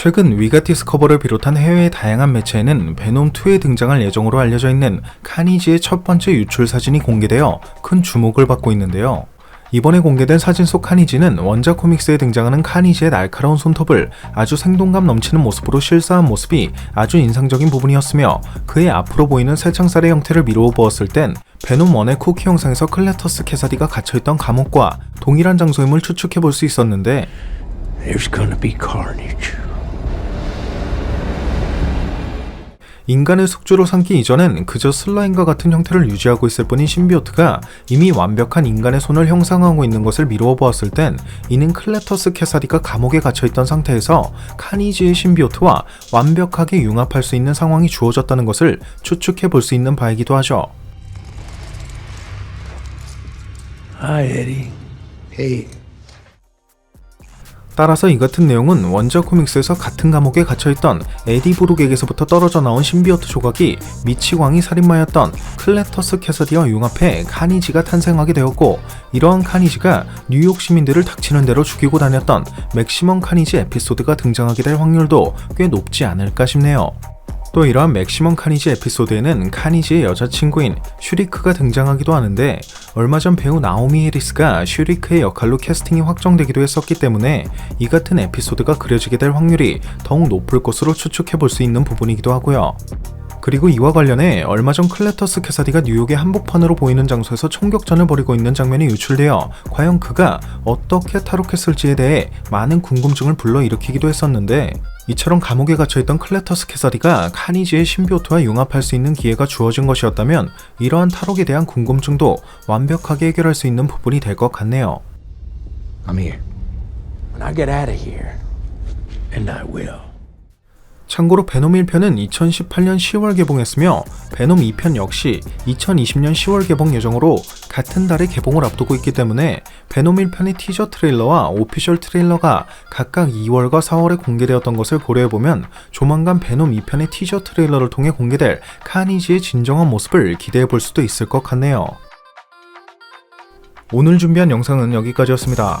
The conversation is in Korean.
최근 위가 디스커버를 비롯한 해외의 다양한 매체에는 베놈2에 등장할 예정으로 알려져 있는 카니지의 첫 번째 유출 사진이 공개되어 큰 주목을 받고 있는데요. 이번에 공개된 사진 속 카니지는 원작 코믹스에 등장하는 카니지의 날카로운 손톱을 아주 생동감 넘치는 모습으로 실사한 모습이 아주 인상적인 부분이었으며 그의 앞으로 보이는 새창살의 형태를 미루어 보았을 땐 베놈 1의 쿠키 영상에서 클레터스 캐사디가 갇혀있던 감옥과 동일한 장소임을 추측해 볼 수 있었는데 There's gonna be carnage. 인간을 숙주로 삼기 이전엔 그저 슬라임과 같은 형태를 유지하고 있을 뿐인 신비오트가 이미 완벽한 인간의 손을 형상화하고 있는 것을 미루어 보았을 땐 이는 클레터스 캐사디가 감옥에 갇혀있던 상태에서 카니지의 신비오트와 완벽하게 융합할 수 있는 상황이 주어졌다는 것을 추측해 볼 수 있는 바이기도 하죠. Hi, Eddie. Hey, 따라서 이 같은 내용은 원작 코믹스에서 같은 감옥에 갇혀있던 에디 브룩에게서부터 떨어져 나온 신비오트 조각이 미치광이 살인마였던 클레터스 캐서디와 융합해 카니지가 탄생하게 되었고 이러한 카니지가 뉴욕 시민들을 닥치는 대로 죽이고 다녔던 맥시멈 카니지 에피소드가 등장하게 될 확률도 꽤 높지 않을까 싶네요. 또 이러한 맥시멈 카니지 에피소드에는 카니지의 여자친구인 슈리크가 등장하기도 하는데 얼마 전 배우 나오미 해리스가 슈리크의 역할로 캐스팅이 확정되기도 했었기 때문에 이 같은 에피소드가 그려지게 될 확률이 더욱 높을 것으로 추측해 볼 수 있는 부분이기도 하고요. 그리고 이와 관련해 얼마 전 클레터스 캐사디가 뉴욕의 한복판으로 보이는 장소에서 총격전을 벌이고 있는 장면이 유출되어 과연 그가 어떻게 탈옥했을지에 대해 많은 궁금증을 불러일으키기도 했었는데 이처럼 감옥에 갇혀있던 클레터스 캐사디가 카니지의 신비오트와 융합할 수 있는 기회가 주어진 것이었다면 이러한 탈옥에 대한 궁금증도 완벽하게 해결할 수 있는 부분이 될 것 같네요. I'm here. When I get out of here, and I will. 참고로 베놈 1편은 2018년 10월 개봉했으며 베놈 2편 역시 2020년 10월 개봉 예정으로 같은 달에 개봉을 앞두고 있기 때문에 베놈 1편의 티저 트레일러와 오피셜 트레일러가 각각 2월과 4월에 공개되었던 것을 고려해보면 조만간 베놈 2편의 티저 트레일러를 통해 공개될 카니지의 진정한 모습을 기대해볼 수도 있을 것 같네요. 오늘 준비한 영상은 여기까지였습니다.